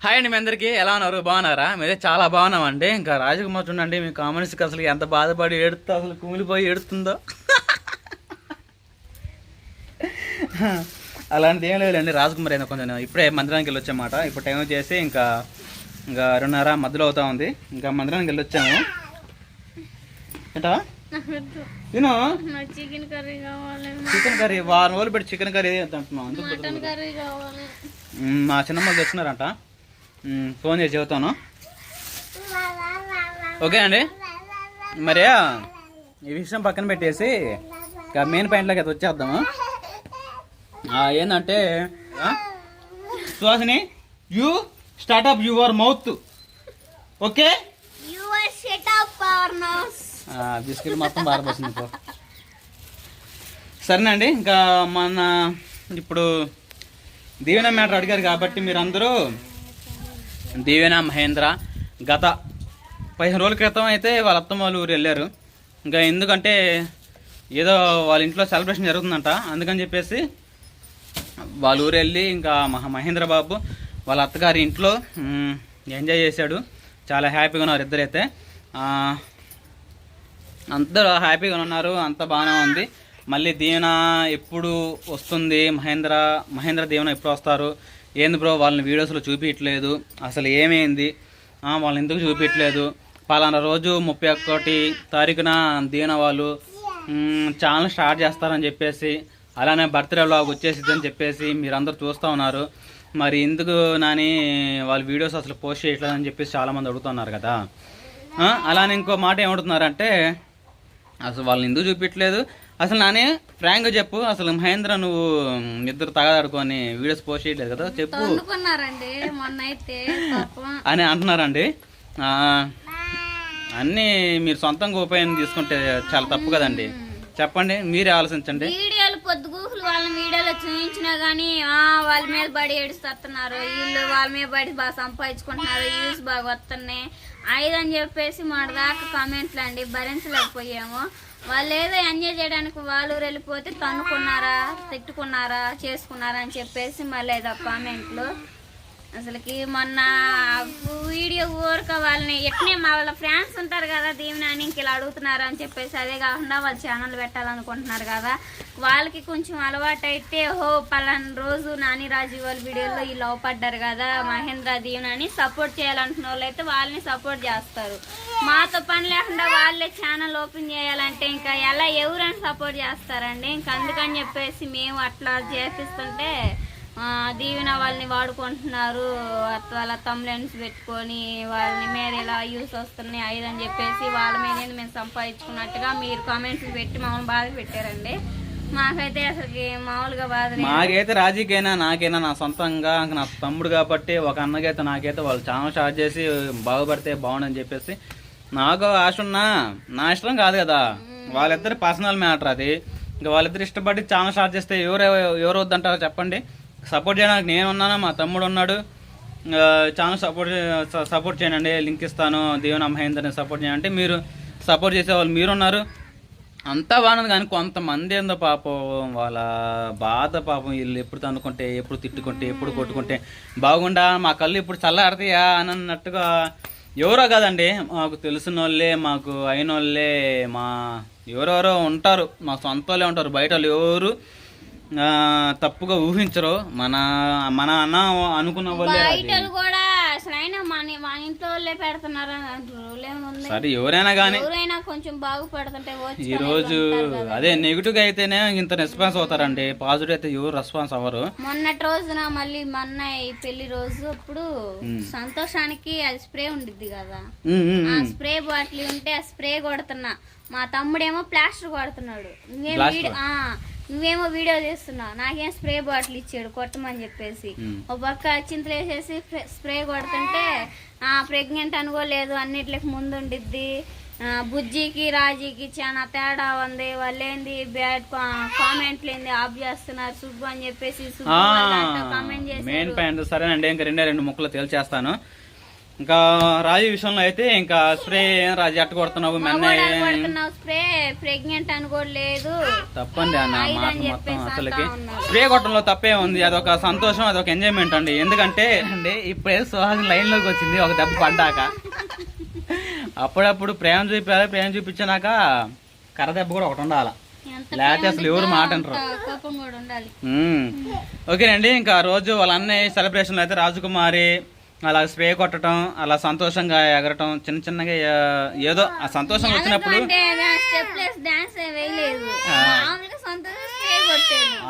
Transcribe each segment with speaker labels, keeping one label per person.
Speaker 1: Hi అండి మీ అందరికీ. ఎలా ఉన్నారు? బాగున్నారా? మీరే చాలా బాగున్నామండి. ఇంకా రాజకుమార్ చూడండి మీ కామెంట్స్కి అసలు ఎంత బాధపడి ఏడుతుందో అసలు కుమిలిపోయి ఏడుతుందో అలాంటిది ఏం లేదండి రాజకుమార్ అయినా కొంచెం ఇప్పుడే మందిరానికి వెళ్ళి వచ్చామాట ఇప్పుడు టైం వచ్చేసి ఇంకా ఇంకా రెండున్నర మధ్యలో అవుతా ఉంది. ఇంకా మందిరానికి వెళ్ళి వచ్చాము ఏంటా? తిను
Speaker 2: చికెన్ కర్రీ కావాలి.
Speaker 1: చికెన్ కర్రీ వారం రోజులు పెట్టి చికెన్ కర్రీ అంటున్నాం మా చిన్నమ్మలు తెచ్చినారంట. ఫోన్ చేసి చెబుతాను. ఓకే అండి? మరి ఈ విషయం పక్కన పెట్టేసి ఇక మెయిన్ పాయింట్లోకి అయితే వచ్చేద్దాము. ఏంటంటే Suhasini you start up your mouth. Okay? Biscuit మొత్తం బారపోసింది ఇప్పుడు సరేనండి ఇంకా మన ఇప్పుడు దీవెన మ్యాటర్ అడిగారు కాబట్టి మీరందరూ దీవెన మహేంద్ర గత పదిహేను రోజుల క్రితం అయితే వాళ్ళ అత్తమ్మ వాళ్ళ ఊరు వెళ్ళారు. ఇంకా ఎందుకంటే ఏదో వాళ్ళ ఇంట్లో సెలబ్రేషన్ జరుగుతుందంట. అందుకని చెప్పేసి వాళ్ళ ఊరు వెళ్ళి ఇంకా మహా మహేంద్ర బాబు వాళ్ళ అత్తగారి ఇంట్లో ఎంజాయ్ చేశాడు. చాలా హ్యాపీగా ఉన్నారు ఇద్దరైతే. అందరూ హ్యాపీగా ఉన్నారు. అంత బాగానే ఉంది. మళ్ళీ దీవెన ఎప్పుడు వస్తుంది? మహేంద్ర మహేంద్ర దీవెన ఎప్పుడు వస్తారు? ఏంది బ్రో వాళ్ళని వీడియోస్లో చూపించట్లేదు అసలు ఏమైంది? వాళ్ళని ఎందుకు చూపించట్లేదు పలానా రోజు ముప్పై ఒక్కటి తారీఖున దీన వాళ్ళు ఛానల్ స్టార్ట్ చేస్తారని చెప్పేసి అలానే బర్త్డే వ్లాగ్ వచ్చేసిద్దని చెప్పేసి మీరందరూ చూస్తూ ఉన్నారు. మరి ఎందుకు నాని వాళ్ళ వీడియోస్ అసలు పోస్ట్ చేయట్లేదని చెప్పేసి చాలామంది అడుగుతున్నారు కదా. అలానే ఇంకో మాట ఏమడుతున్నారంటే అసలు వాళ్ళని ఎందుకు చూపించట్లేదు అసలు నానే ఫ్రాంక్గా చెప్పు అసలు మహేంద్ర నువ్వు ఇద్దరు తగదాడుకొని వీడియోస్ పోస్ట్ చేయట్లేదు కదా చెప్పు. అని అంటున్నారండి. అన్నీ మీరు సొంతంగా ఉపయోగం తీసుకుంటే చాలా తప్పు కదండి. చెప్పండి మీరే ఆలోచించండి.
Speaker 2: పొద్దుగూకులు వాళ్ళని వీడియోలో చూపించినా గానీ వాళ్ళ మీద బడి ఏడుస్తున్నారు వీళ్ళు వాళ్ళ మీద బడి బాగా సంపాదించుకుంటున్నారు. వ్యూస్ బాగా వస్తున్నాయి. ఐదని చెప్పేసి మన దాకా కామెంట్లు అండి. భరించలేకపోయాము. వాళ్ళు ఏదో ఎంజాయ్ చేయడానికి వాళ్ళు ఊరు వెళ్ళిపోతే తన్నుకున్నారా తిట్టుకున్నారా చేసుకున్నారా అని చెప్పేసి మళ్ళీ ఏదో కామెంట్లు. అసలుకి మొన్న వీడియో ఊరక వాళ్ళని ఎట్నే మా వాళ్ళ ఫ్యాన్స్ ఉంటారు కదా దీవెన అని ఇంక ఇలా అడుగుతున్నారు అని చెప్పేసి అదే కాకుండా వాళ్ళ ఛానల్ పెట్టాలనుకుంటున్నారు కదా. వాళ్ళకి కొంచెం అలవాటు అయితే హో పలానా రోజు నాని రాజు వాళ్ళ వీడియోలో ఈ లవ్ పడ్డారు కదా మహేంద్ర దీవెన అని సపోర్ట్ చేయాలనుకున్న వాళ్ళు అయితే వాళ్ళని సపోర్ట్ చేస్తారు. మాతో పని లేకుండా వాళ్ళే ఛానల్ ఓపెన్ చేయాలంటే ఇంకా ఎలా ఎవరైనా సపోర్ట్ చేస్తారండి? ఇంకా అందుకని చెప్పేసి మేము అట్లా చేపిస్తుంటే దీవెన వాళ్ళని వాడుకుంటున్నారు. వాళ్ళ తమ్ములెన్స్ పెట్టుకొని వాళ్ళని మీద ఇలా యూస్ వస్తున్నాయి అని చెప్పేసి వాళ్ళ మీద మేము సంపాదించుకున్నట్టుగా మీరు కామెంట్స్ పెట్టి మమ్మల్ని బాధ పెట్టారండి. మాకైతే అసలు మామూలుగా బాధ.
Speaker 1: మాకైతే రాజీకైనా నాకైనా నా సొంతంగా నా తమ్ముడు కాబట్టి ఒక అన్నకైతే నాకైతే వాళ్ళు ఛానల్ స్టార్ట్ చేసి బాగుపడితే బాగుండని చెప్పేసి నాకు ఆశ ఉన్నా నా ఇష్టం కాదు కదా. వాళ్ళిద్దరి పర్సనల్ మ్యాటర్ అది. ఇంకా వాళ్ళిద్దరు ఇష్టపడి ఛానల్ స్టార్ట్ చేస్తే ఎవరు ఎవరు వద్దంటారో చెప్పండి. సపోర్ట్ చేయడానికి నేను ఉన్నానా మా తమ్ముడు ఉన్నాడు చాలా సపోర్ట్ సపోర్ట్ చేయండి లింక్ ఇస్తాను దేవుని మహేందర్ని సపోర్ట్ చేయండి అంటే మీరు సపోర్ట్ చేసే వాళ్ళు మీరున్నారు. అంతా బాగున్నది కానీ కొంతమంది ఏందో పాపం వాళ్ళ బాధ పాపం వీళ్ళు ఎప్పుడు తన్నుకుంటే ఎప్పుడు తిట్టుకుంటే ఎప్పుడు కొట్టుకుంటే బాగుండా మా కళ్ళు ఇప్పుడు చల్లారతాయా అని అన్నట్టుగా ఎవరో కదండి మాకు తెలిసిన వాళ్ళే మాకు అయిన వాళ్ళే మా ఎవరెవరో ఉంటారు మా సొంత వాళ్ళే ఉంటారు బయట వాళ్ళు ఎవరు తప్పుగా ఊహించరు. మన మన అన్న అనుకున్న వాళ్ళే
Speaker 2: కూడా అసలు అయినా మన మన ఇంట్లో వాళ్ళే పెడుతున్నారు అని
Speaker 1: సరే ఎవరైనా కానీ
Speaker 2: ఎవరైనా కొంచెం బాగుపడుతుంటే
Speaker 1: ఈ రోజు అదే నెగిటివ్గా అయితేనే ఇంత రెస్పాన్స్ అవుతారండి. పాజిటివ్ అయితే ఎవరు రెస్పాన్స్ అవ్వరు.
Speaker 2: మొన్నటి రోజున మళ్ళీ మొన్న పెళ్ళి రోజు అప్పుడు సంతోషానికి అది స్ప్రే ఉండిద్ది కదా. ఆ. స్ప్రే బాటిల్ ఉంటే ఆ స్ప్రే కొడుతున్నా. మా తమ్ముడేమో ప్లాస్టర్ కొడుతున్నాడు. నువ్వేమో వీడియో చేస్తున్నావు నాకేం స్ప్రే బాటిల్ ఇచ్చాడు కొట్టమని చెప్పేసి. ఒక పక్క చింతలు వేసేసి స్ప్రే కొడుతుంటే ఆ ప్రెగ్నెంట్ అనుకోలేదు అన్నిట్లకి ముందు ఉండిద్ది బుజ్జికి రాజీకి చాలా తేడా ఉంది. వాళ్ళు ఏంది బ్యాడ్ కామెంట్లు ఏంది ఆఫ్ చేస్తున్నారు సుబ్బు అని చెప్పేసి
Speaker 1: మెయిన్ పాయింట్ సరేనండి ఇంకా రెండే రెండు ముక్కలు తేల్చేస్తాను. ఇంకా రాజు విషయంలో అయితే ఇంకా స్ప్రే రాజు ఎట్ట కొడుతున్నావు
Speaker 2: స్ప్రే ప్రెగ్నెంట్ అని కూడా లేదు.
Speaker 1: తప్పండి అన్న మాట మొత్తం అసలుకి. స్ప్రే కొట్టడంలో తప్పే ఉంది అదొక సంతోషం అదొక ఎంజాయ్మెంట్ అండి. ఎందుకంటే అండి ఇప్పుడే సుహాస్ లైన్లోకి వచ్చింది ఒక దెబ్బ పడ్డాక. అప్పుడప్పుడు ప్రేమ చూపాలి ప్రేమ చూపించినాక కర్ర దెబ్బ కూడా ఒకటి ఉండాలి. లేకపోతే అసలు ఎవరు మాట మ్మ్. ఓకేనండి ఇంకా రోజు వాళ్ళ అన్నయ్య సెలబ్రేషన్లో అయితే రాజకుమారి అలా స్ప్రే కొట్టడం అలా సంతోషంగా ఎగరటం చిన్న చిన్నగా ఏదో ఆ సంతోషం వచ్చినప్పుడు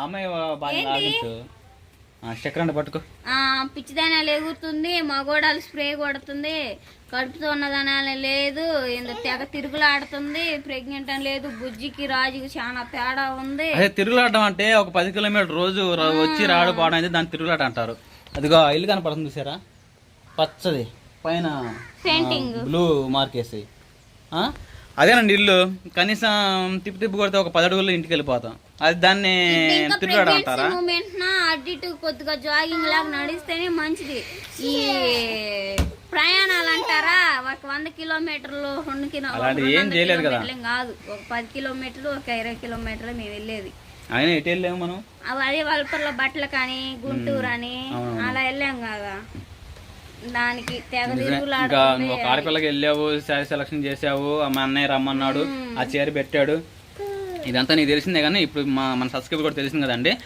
Speaker 1: ఆమె బాగా లాగించు. పట్టుకో.
Speaker 2: పిచ్చిదానాలు ఎగురుతుంది మగోడాలు స్ప్రే కొడుతుంది కడుపుతో ఉన్నదనాలు లేదు తెగ తిరుగులాడుతుంది ప్రెగ్నెంట్ అని లేదు బుజ్జికి రాజుకి చాలా తేడా ఉంది.
Speaker 1: అదే తిరుగులాడడం అంటే ఒక పది కిలోమీటర్ రోజు వచ్చి రాడు పోవడం అనేది దాన్ని తిరుగులాట అంటారు. అదిగో ఇల్లు కనపడుతుంది చూసారా? పచ్చది. పైన
Speaker 2: పెయింటింగ్
Speaker 1: బ్లూ మార్కేసి ఆ? అదేనండి ఇల్లు కనీసం తిప్పి తిప్పి కొడితే ఒక పది అడుగుల్లో ఇంటికి వెళ్ళిపోతాం. అది దాన్ని
Speaker 2: ప్రెగ్నెన్సీ
Speaker 1: అంటారా?
Speaker 2: మూమెంట్ నా అటు ఇటు కొద్దిగా జాగింగ్ లాగా నడిస్తేనే మంచిది. ఈ ప్రయాణాలు అంటారా ఒక వంద కిలోమీటర్లు రెండు. కిలోమీటర్లు కాదు. ఒక పది కిలోమీటర్లు ఒక ఇరవై కిలోమీటర్లు మేము వెళ్ళేది.
Speaker 1: ఆయన ఎటు వెళ్ళాము మనం?
Speaker 2: అవి అదే వలపర్లో బట్టలు కానీ గుంటూరు అని. అలా వెళ్ళాం కదా. దానికి
Speaker 1: ఇంకా నువ్వు ఒక ఆడపిల్లకి వెళ్ళావు శారీ సెలక్షన్ చేసావు మా అన్నయ్య రమ్మన్నాడు ఆ చీర పెట్టాడు. ఇదంతా నీకు తెలిసిందే కానీ ఇప్పుడు మా మన సబ్స్క్రైబర్ కూడా తెలిసింది కదండి.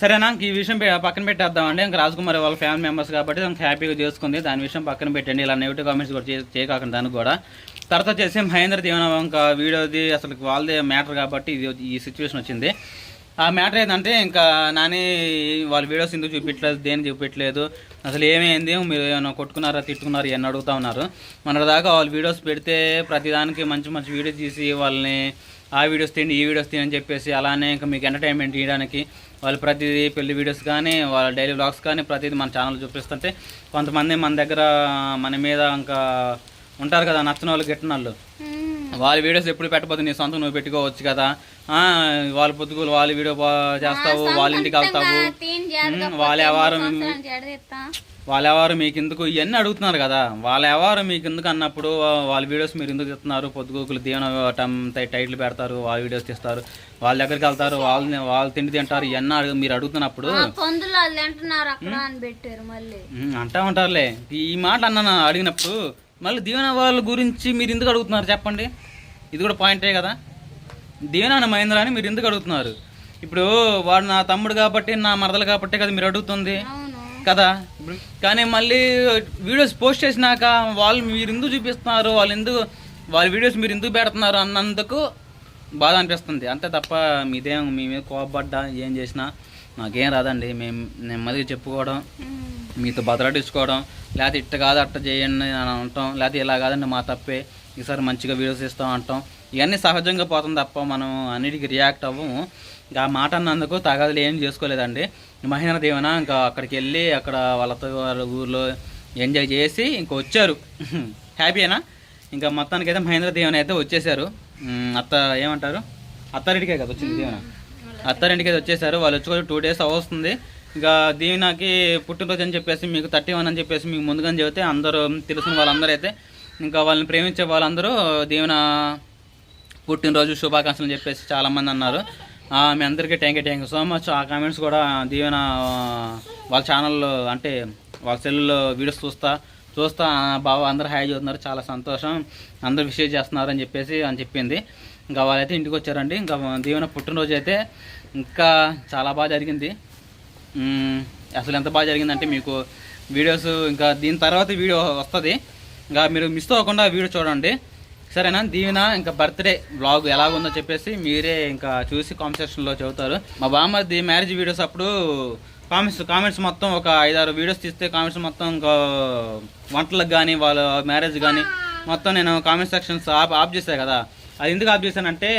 Speaker 1: సరేనా ఇంక ఈ విషయం పక్కన పెట్టేద్దామండి. ఇంకా రాజకుమారి వాళ్ళ ఫ్యామిలీ మెంబర్స్ కాబట్టి ఇంకా హ్యాపీగా చేసుకుంది. దాని విషయం పక్కన పెట్టండి. ఇలా నెగిటివ్ కామెంట్స్ కూడా చే- చేయకాకండి దానికి కూడా. తర్వాత వచ్చేసి మహేంద్ర దీవెన ఇంకా వీడియోది అసలు వాళ్ళదే మ్యాటర్ కాబట్టి ఇది ఈ సిచ్యువేషన్ వచ్చింది. ఆ మ్యాటర్ ఏంటంటే ఇంకా నాని వాళ్ళ వీడియోస్ ఎందుకు చూపించలేదు దేని చూపించలేదు అసలు ఏమైంది మీరు ఏమైనా కొట్టుకున్నారా తిట్టుకున్నారా ఇవన్నీ అడుగుతా ఉన్నారు. మన దాకా వాళ్ళ వీడియోస్ పెడితే ప్రతిదానికి మంచి మంచి వీడియోస్ తీసి వాళ్ళని ఆ వీడియోస్ తిండి ఈ వీడియోస్ తిని చెప్పేసి అలానే ఇంకా మీకు ఎంటర్టైన్మెంట్ ఇవ్వడానికి వాళ్ళు ప్రతిదీ పెళ్ళి వీడియోస్ కానీ వాళ్ళ డైలీ వ్లాగ్స్ కానీ ప్రతిదీ మన ఛానల్ చూపిస్తుంటే కొంతమంది మన దగ్గర మన మీద ఇంకా ఉంటారు కదా నచ్చిన వాళ్ళు గిట్టిన వాళ్ళు. వాళ్ళ వీడియోస్ ఎప్పుడు పెట్టకపోతే నీ సొంతం నువ్వు పెట్టుకోవచ్చు కదా. వాళ్ళ పొద్దుగులు వాళ్ళ వీడియో చేస్తావు వాళ్ళ ఇంటికి వెళ్తావు. వాళ్ళ వ్యవహారం. వాళ్ళ ఎవరు మీకు ఎందుకు ఇవన్నీ అడుగుతున్నారు కదా. వాళ్ళ ఎవరు మీకు ఎందుకు అన్నప్పుడు వాళ్ళ వీడియోస్ మీరు ఎందుకు తీస్తున్నారు? పొద్దుగోకులు దీవెన టైటిల్ పెడతారు వాళ్ళ వీడియోస్ తీస్తారు. వాళ్ళ దగ్గరికి వెళ్తారు వాళ్ళని వాళ్ళు తిండి తింటారు ఇవన్నీ అడుగు మీరు అడుగుతున్నప్పుడు అంటా ఉంటారులే. ఈ మాట అన్న అడిగినప్పుడు మళ్ళీ దీవెన వాళ్ళ గురించి మీరు ఎందుకు అడుగుతున్నారు చెప్పండి? ఇది కూడా పాయింటే కదా. దీవెన మహేంద్ర అని మీరు ఎందుకు అడుగుతున్నారు? ఇప్పుడు వాడు నా తమ్ముడు కాబట్టి నా మరదలు కాబట్టి కదా మీరు అడుగుతుంది. కదా? కానీ మళ్ళీ వీడియోస్ పోస్ట్ చేసినాక వాళ్ళు మీరు ఎందుకు చూపిస్తున్నారు? వాళ్ళు ఎందుకు వాళ్ళ వీడియోస్ మీరు ఎందుకు పెడుతున్నారు అన్నందుకు బాధ అనిపిస్తుంది. అంతే తప్ప మీదేం మీ మీద కోపడ్డా ఏం చేసినా నాకేం రాదండి మేము నెమ్మదిగా చెప్పుకోవడం. మీతో బతలాడించుకోవడం లేకపోతే ఇట్ట కాదు అట్ట చేయండి అని అంటాం లేకపోతే ఇలా కాదండి మా తప్పే ఈసారి మంచిగా వీడియోస్ ఇస్తాం అంటాం. ఇవన్నీ సహజంగా పోతుంది తప్ప మనం అన్నిటికీ రియాక్ట్ అవ్వము. ఇంకా ఆ మాట అన్నందుకు తగదులు ఏం చేసుకోలేదండి. మహేంద్ర దేవన ఇంకా అక్కడికి వెళ్ళి అక్కడ వాళ్ళతో వాళ్ళ ఊర్లో ఎంజాయ్ చేసి ఇంకా వచ్చారు. హ్యాపీనా ఇంకా మొత్తానికి అయితే మహేంద్ర దేవన అయితే వచ్చేసారు అత్త ఏమంటారు? అత్తారింటికే కదా వచ్చింది దేవన. అత్తారింటికి అయితే వచ్చేసారు. వాళ్ళు వచ్చి టూ డేస్ అవస్తుంది. ఇంకా దీవెనకి పుట్టినరోజు అని చెప్పేసి మీకు థర్టీ వన్ అని చెప్పేసి మీకు ముందుగానే చెబితే అందరూ తెలిసిన వాళ్ళందరూ అయితే ఇంకా వాళ్ళని ప్రేమించే వాళ్ళందరూ దీవెన పుట్టినరోజు శుభాకాంక్షలు అని చెప్పేసి చాలామంది అన్నారు. ఆ, మీ అందరికీ thank you thank you so much ఆ కామెంట్స్ కూడా దీవెన వాళ్ళ ఛానల్లో అంటే వాళ్ళ సెల్లో వీడియోస్ చూస్తా చూస్తా ఆ, బావ అందరూ హాయ్ చదువుతున్నారు చాలా సంతోషం. అందరూ విషయం చేస్తున్నారు అని చెప్పేసి అని చెప్పింది. ఇంకా వాళ్ళైతే ఇంటికి వచ్చారండి. ఇంకా దీవెన పుట్టినరోజు అయితే ఇంకా చాలా బాగా జరిగింది. అసలు ఎంత బాగా జరిగిందంటే మీకు వీడియోస్ ఇంకా దీని తర్వాత వీడియో వస్తుంది. ఇంకా మీరు మిస్ అవ్వకుండా వీడియో చూడండి. సరేనా? దీవెన ఇంకా బర్త్డే బ్లాగ్ ఎలాగుందో చెప్పేసి మీరే ఇంకా చూసి కామెంట్ సెక్షన్లో చెబుతారు. మా బామ్మది మ్యారేజ్ వీడియోస్ అప్పుడు కామెంట్స్ కామెంట్స్ మొత్తం ఒక ఐదారు వీడియోస్ తీస్తే కామెంట్స్ మొత్తం ఇంకా వంటలకు కానీ వాళ్ళ మ్యారేజ్ కానీ మొత్తం నేను కామెంట్ సెక్షన్స్ ఆఫ్ ఆఫ్ చేశాను కదా. అది ఎందుకు ఆఫ్ చేశానంటే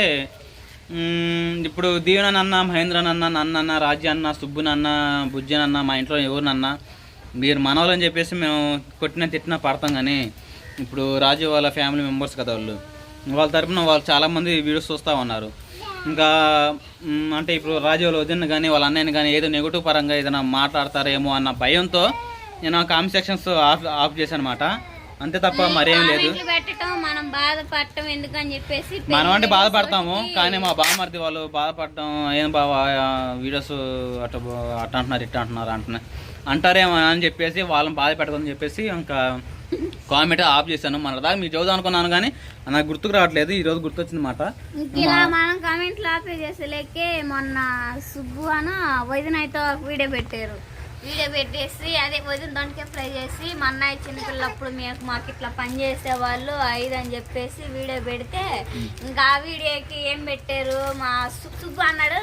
Speaker 1: ఇప్పుడు దీవెనన్న మహేంద్రనన్న నన్నన్న రాజ్యాన్న సుబ్బునన్న బుజ్జనన్న రాజ్య అన్న మా ఇంట్లో ఎవరినన్నా మీరు మనవాళ్ళని చెప్పేసి మేము కొట్టిన తిట్టినా పడతాం కానీ ఇప్పుడు రాజు వాళ్ళ ఫ్యామిలీ మెంబర్స్ కదా వాళ్ళు. వాళ్ళ తరపున వాళ్ళు చాలామంది వీడియోస్ చూస్తూ ఉన్నారు. ఇంకా అంటే ఇప్పుడు రాజు వాళ్ళ వదిన కానీ వాళ్ళ అన్నయ్యని కానీ ఏదో నెగిటివ్ పరంగా ఏదైనా మాట్లాడతారేమో అన్న భయంతో నేను కామెంట్ సెక్షన్స్ ఆఫ్ ఆఫ్ చేశాను అనమాట అంతే తప్ప మరేం లేదు.
Speaker 2: కామెంట్లు పెట్టడం మనం బాధపడటం ఎందుకని చెప్పేసి
Speaker 1: మనం అంటే బాధపడతాము కానీ మా బామ్మర్ది వాళ్ళు బాధపడటం ఏం బావా వీడియోస్ అట్ట అట్ట అంటున్నారు ఇట్ట అంటున్నారు అంటున్నా అంటారేమో అని చెప్పేసి వాళ్ళని బాధ పెట్టదని చెప్పేసి ఇంకా కామెంట్ ఆఫ్ చేశాను. మన దాకా మీకు చదువు అనుకున్నాను కానీ నాకు గుర్తుకు రావట్లేదు. ఈ రోజు గుర్తొచ్చింది మాట.
Speaker 2: ఇంక ఇలా మనం కామెంట్లు ఆపే చేసేలేకే మొన్న సుబ్బు అన వదిన అయితే ఒక వీడియో పెట్టారు. వీడియో పెట్టేసి అదే వదిన దొండకే ఫ్రై చేసి మా అన్నయ్య చిన్నపిల్లప్పుడు మీకు మాకు ఇట్లా పని చేసే వాళ్ళు ఐదు అని చెప్పేసి వీడియో పెడితే ఇంకా ఆ వీడియోకి ఏం పెట్టారు? మా సుబ్బు అన్నాడు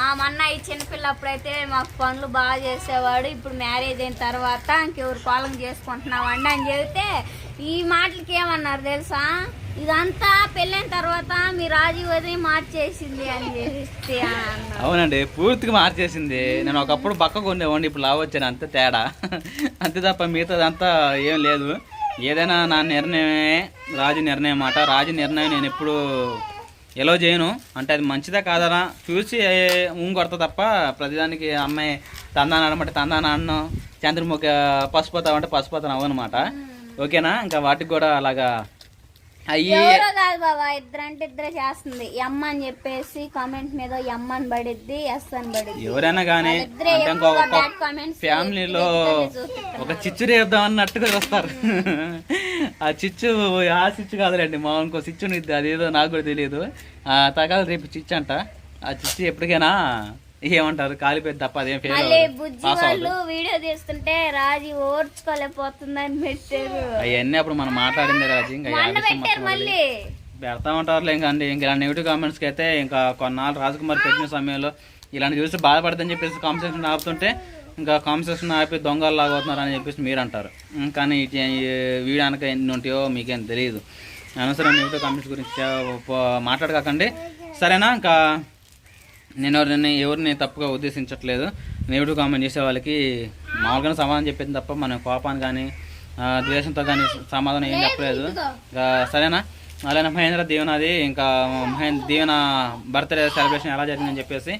Speaker 2: ఆ మా ఈ చిన్నపిల్లప్పుడైతే మాకు పనులు బాగా చేసేవాడు. ఇప్పుడు మ్యారేజ్ అయిన తర్వాత ఇంకెవరు పాలన చేసుకుంటున్నామండి అని చెబితే ఈ మాటలకి ఏమన్నారు తెలుసా? ఇదంతా పెళ్ళైన తర్వాత మీ రాజీ వదిలి మార్చేసింది అని చెప్పి
Speaker 1: అవునండి పూర్తిగా మార్చేసింది. నేను ఒకప్పుడు పక్కకు ఉండేవాడిని ఇప్పుడు లావు వచ్చాను తేడా. అంతే తప్ప మిగతాదంతా ఏం లేదు. ఏదైనా నా నిర్ణయమే రాజు నిర్ణయం మాట రాజు నిర్ణయం నేను ఎప్పుడు ఎలా చేయను? అంటే అది మంచిదా కాదనా? చూసి ఉంగొడతా తప్ప ప్రతిదానికి అమ్మాయి తందాన అనమాట తందాన అన్నం. చంద్రముఖి పసుపోతావు అంటే పసుపోతాను అవన్నమాట ఓకేనా? ఇంకా వాటికి కూడా అలాగా
Speaker 2: ఎవరో కాదు బాబా ఇద్దరంటే ఇద్దరే చేస్తుంది. అని చెప్పేసి కామెంట్ మీద అని పడిద్ది ఎస్ అని పడిద్ది
Speaker 1: ఎవరైనా కానీ ఫ్యామిలీలో. ఒక చిచ్చు రేపుదాం అన్నట్టుగా వస్తారు ఆ చిచ్చు ఆ చిచ్చు కాదులేండి మా ఇంకో చిచ్చు అదేదో నాకు కూడా తెలియదు ఆ తగాదు రేపు చిచ్చు అంట. ఆ చిచ్చు ఎప్పటికైనా ఏమంటారు? కాలిపోయింది తప్ప అదేం ఫెయిల్
Speaker 2: మళ్ళీ బుజ్జి వాళ్ళు వీడియో తీస్తుంటే రాజీ ఓర్చుకోలేకపోతుందని పెట్టారు.
Speaker 1: అవన్నీ అప్పుడు మనం మాట్లాడిందే రాజు ఇంకా
Speaker 2: మళ్ళీ.
Speaker 1: పెడతా ఉంటారులే ఇంకా అండి ఇంకా ఇలాంటి నెగిటివ్ కామెంట్స్కి అయితే ఇంకా కొన్నాళ్ళు రాజకుమార్ పెట్టిన సమయంలో ఇలాంటి చూసి బాధపడదని చెప్పేసి కాంపిటీషన్ ఆపుతుంటే ఇంకా కాంపిటీషన్ ఆపి దొంగలు లాగవుతున్నారు అని చెప్పేసి మీరు అంటారు కానీ వీడియో అనక ఎన్ని ఉంటాయో మీకేం తెలియదు అనవసరం నెగిటివ్ కామెంట్స్ గురించి మాట్లాడకండి సరేనా? ఇంకా నేను ఎవరిని ఎవరిని తప్పుగా ఉద్దేశించట్లేదు. నెగిటివ్ కామెంట్ చేసే వాళ్ళకి మామూలుగానే సమాధానం చెప్పేది తప్ప మన కోపాన్ని కానీ ద్వేషంతో కానీ సమాధానం ఏం చెప్పలేదు. ఇంకా సరేనా? అలానే మహేంద్ర దీవెనది ఇంకా మహేంద్ర దీవెన బర్త్డే సెలబ్రేషన్ ఎలా జరిగిందని చెప్పేసి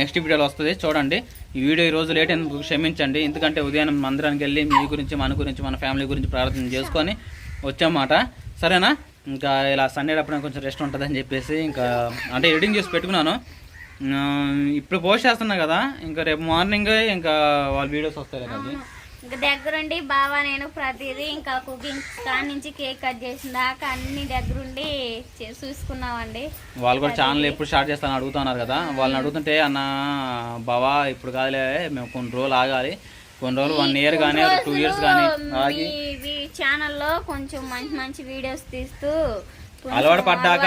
Speaker 1: నెక్స్ట్ వీడియోలో వస్తుంది. చూడండి. ఈ వీడియో ఈ రోజు లేట్ అయినందుకు క్షమించండి. ఎందుకంటే ఉదయం మందిరానికి వెళ్ళి మీ గురించి మన గురించి మన ఫ్యామిలీ గురించి ప్రార్థన చేసుకొని వచ్చామాట సరేనా? ఇంకా ఇలా సండే అప్పుడు కొంచెం రెస్ట్ ఉంటుందని చెప్పేసి ఇంకా అంటే ఎడిటింగ్ చేసి పెట్టుకున్నాను. ఇప్పుడు పోస్ట్ చేస్తున్నా కదా ఇంకా రేపు మార్నింగ్ ఇంకా వాళ్ళ వీడియోస్ వస్తాయి కదా
Speaker 2: ఇంకా దగ్గరుండి బావ నేను ప్రతిదీ ఇంకా కుకింగ్ కాడ నుంచి కేక్ కట్ చేసిన దాకా అన్ని దగ్గరుండి చూసుకున్నామండి.
Speaker 1: వాళ్ళు కూడా ఛానల్ ఎప్పుడు స్టార్ట్ చేస్తానని అడుగుతున్నారు కదా. వాళ్ళని అడుగుతుంటే అన్న బావా ఇప్పుడు కాదులే మేము కొన్ని రోజులు ఆగాలి. కొన్ని రోజులు వన్ ఇయర్ కానీ టూ ఇయర్స్ కానీ
Speaker 2: ఛానల్లో కొంచెం మంచి మంచి వీడియోస్ తీస్తూ
Speaker 1: అలవాటు పడ్డాక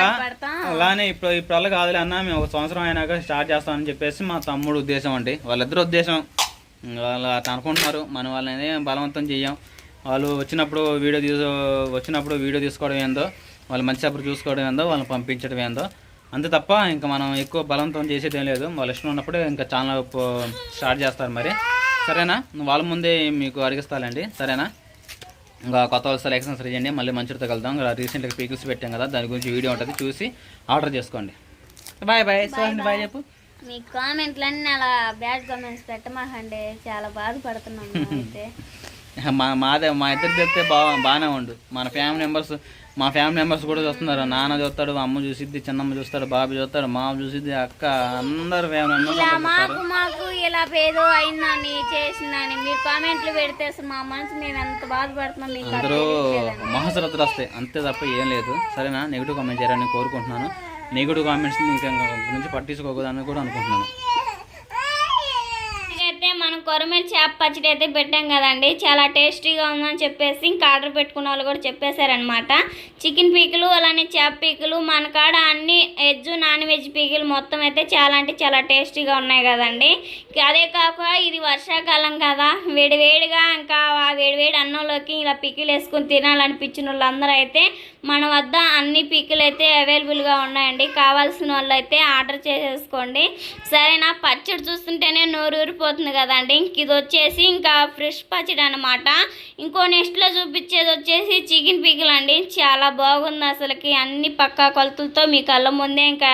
Speaker 1: అలానే ఇప్పుడు ఇప్పుడు కాదులే అన్న మేము ఒక సంవత్సరం అయినాక స్టార్ట్ చేస్తామని చెప్పేసి మా తమ్ముడు ఉద్దేశం అండి. వాళ్ళిద్దరు ఉద్దేశం. వాళ్ళు అట్లా అనుకుంటున్నారు. మన వాళ్ళని బలవంతం చెయ్యం. వాళ్ళు వచ్చినప్పుడు వీడియో తీసు వచ్చినప్పుడు వీడియో తీసుకోవడం ఏందో వాళ్ళు మంచి అప్పుడు చూసుకోవడం ఏందో వాళ్ళని పంపించడం ఏందో. అంతే తప్ప ఇంకా మనం ఎక్కువ బలవంతం చేసేది ఏం లేదు. వాళ్ళ ఇష్టం ఉన్నప్పుడే ఇంకా ఛానల్ స్టార్ట్ చేస్తారు మరి. సరేనా? వాళ్ళ ముందే మీకు అడిగిస్తానండి సరేనా? ఇంకా కొత్త వాళ్ళ సెలెక్షన్స్ చేయండి మళ్ళీ మంచితో కలుద్దాం. ఇంకా రీసెంట్గా పీకిల్స్ పెట్టాం కదా దాని గురించి వీడియో ఉంటుంది చూసి ఆర్డర్ చేసుకోండి. బాయ్ బాయ్ సోహన్ బాయ్ చెప్పు.
Speaker 2: మీ కామెంట్లన్నీ అలా బ్యాడ్ కామెంట్స్ పెట్టమాకండి చాలా బాధపడుతున్నాం అయితే
Speaker 1: మా మాదే మా ఇద్దరు చెప్తే బా బాగానే ఉండు. మన ఫ్యామిలీ మెంబర్స్ మా ఫ్యామిలీ మెంబర్స్ కూడా చూస్తున్నారు? నాన్న చూస్తాడు అమ్మ చూసిద్ది చిన్నమ్మ చూస్తాడు బాబు చూస్తాడు మామ చూసిద్ది అక్క అందరు ఫ్యామిలీ
Speaker 2: ఇలా
Speaker 1: మెంబర్స్
Speaker 2: మాకు మాకు ఇలా ఏదో అయిందని చేసిందని మీరు కామెంట్లు పెడితే అసలు మా మనసు మేము ఎంత బాధపడుతున్నాం మీకు అది
Speaker 1: అందరూ. మహాశ్రద్ధలు వస్తాయి అంతే తప్ప ఏం లేదు. సరేనా? నెగిటివ్ కామెంట్ చేయాలని కోరుకుంటున్నాను. నెగిటివ్ కామెంట్స్ ఇంకా గురించి పట్టించుకోకూడదని కూడా అనుకుంటున్నాను.
Speaker 2: కొరమేలు చేప పచ్చడి అయితే పెట్టాం కదండి. చాలా టేస్టీగా ఉందని చెప్పేసి ఇంకా ఆర్డర్ పెట్టుకున్న వాళ్ళు కూడా చెప్పేశారనమాట చికెన్ పీకులు అలానే చేప పీకులు మన కాడ అన్ని వెజ్ నాన్ వెజ్ పీకులు మొత్తం అయితే చాలా అంటే చాలా టేస్టీగా ఉన్నాయి కదండి. అదే కాక ఇది వర్షాకాలం కదా. వేడివేడిగా ఇంకా ఆ వేడివేడి అన్నంలోకి ఇలా పీకులు వేసుకుని తినాలనిపించిన వాళ్ళందరూ అయితే మన వద్ద అన్ని పీకులు అయితే అవైలబుల్గా ఉన్నాయండి. కావాల్సిన వాళ్ళు అయితే ఆర్డర్ చేసేసుకోండి. సరేనా? పచ్చడి చూస్తుంటేనే నోరు ఊరిపోతుంది కదండి. ఇంక ఇది వచ్చేసి ఇంకా ఫ్రెష్ పచ్చడి అనమాట ఇంకో నెక్స్ట్లో చూపించేది వచ్చేసి చికెన్ పీకులు అండి చాలా బాగుంది అసలుకి. అన్ని పక్కా కొలతలతో మీ కళ్ళ ముందే ఇంకా